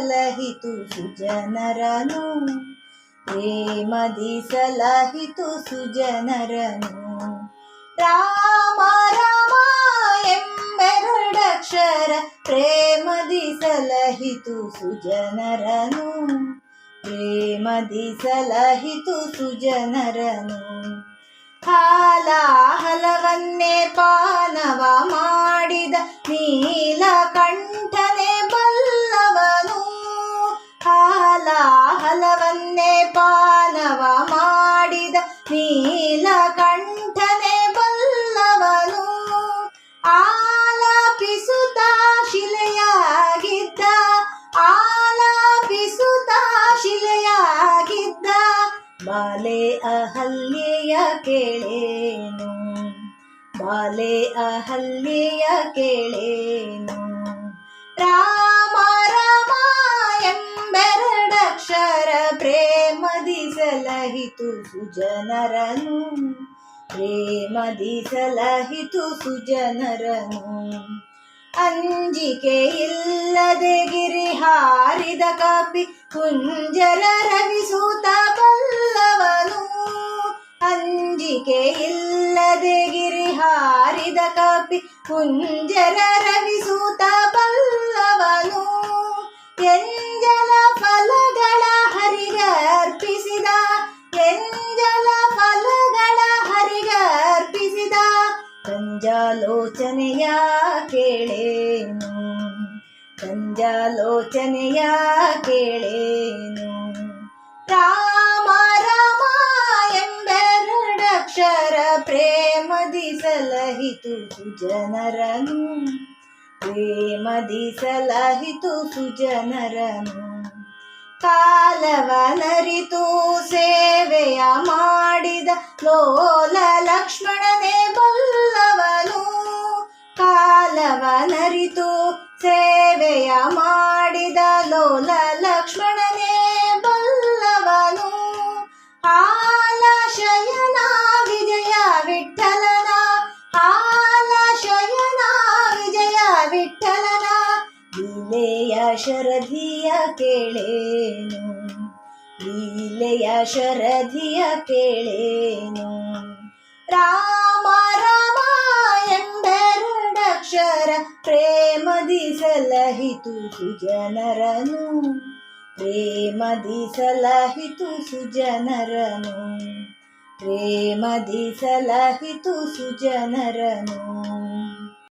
ಸಲಹಿತು ಸುಜನರನು. ಪ್ರೇಮದಿ ಸಲಹಿತು ಸುಜನರನು. ರಾಮ ರಾಮ ಎಂಬೆರಡಕ್ಷರ ಪ್ರೇಮದಿ ಸಲಹಿತು ಸುಜನರನು. ಪ್ರೇಮದಿ ಸಲಹಿತು ಸುಜನರನು. ಹಾಲಾಹಲವನ್ನೇ ಪಾನವ ಮಾಡಿದ ನೀಲಕಂಠನೆ ಪಾನವ ಮಾಡಿದ ನೀಲ ನೀಲಕಂಠನೆ ಬಲ್ಲವನು. ಆಲಾಪಿಸುತ್ತ ಶಿಲೆಯಾಗಿದ್ದ ಆಲಾಪಿಸುತ್ತ ಶಿಲೆಯಾಗಿದ್ದ, ಬಾಲೆ ಅಹಲ್ಯೆಯ ಕೇಳೇನು, ಬಾಲೆ ಅಹಲ್ಯೆಯ ಕೇಳೇನು. ರಾಮ ಸಲಹಿತು ಸುಜನರನು ಪ್ರೇಮದಿ ಸಲಹಿತು ಸುಜನರನು. ಅಂಜಿಕೆ ಇಲ್ಲದೆ ಗಿರಿ ಹಾರಿದ ಕಾಪಿ ಕುಂಜರ ರವಿಸೂತ ಬಲ್ಲವನು. ಅಂಜಿಕೆ ಇಲ್ಲದೆ ಗಿರಿ ಹಾರಿದ ಕಾಪಿ ಕುಂಜರ ರವಿಸೂತ ಬಲ್ಲವನು. ಎಂಜಲ ಫಲಗಳ ಕಂಜಾಲೋಚನೆಯ ಕೇಳೇನು? ಕಂಜಾಲೋಚನೆಯ ಕೇಳೇನು? ರಾಮ ರಾಮ ಎಂಬೆರಡಕ್ಷರ ಪ್ರೇಮದಿ ಸಲಹಿತು ಸುಜನರನು. ಪ್ರೇಮದಿ ಸಲಹಿತು ಸುಜನರನು. ಕಾಲವನರಿತು ಸೇವೆಯ ಮಾಡಿದ ಲೋಲ ಲಕ್ಷ್ಮಣನೇ ಬಲ್ಲವನು ಕಾಲವನರಿತು ಸೇವೆಯ ಮಾಡಿದ ಲೋಲ ಲಕ್ಷ್ಮಣನೇ ಬಲ್ಲವನು. ಹಾಲ ಶಯನ ವಿಜಯ ವಿಠಲನ ಹಾಲ ಶಯನ ವಿಜಯ ವಿಠಲನ, ಲೀಲೆಯ ಶರಧಿಯ ಕೇಳೇನು, ಲೀಲೆಯ ಶರಧಿಯ ಕೇಳೇನು. ರಾಮ ರಾಮ ಸಲಹಿತು ಸುಜನರನು ಪ್ರೇಮದಿ ಸಲಹಿತು ಸುಜನರನು ಪ್ರೇಮದಿ ಸಲಹಿತು ಸುಜನರನು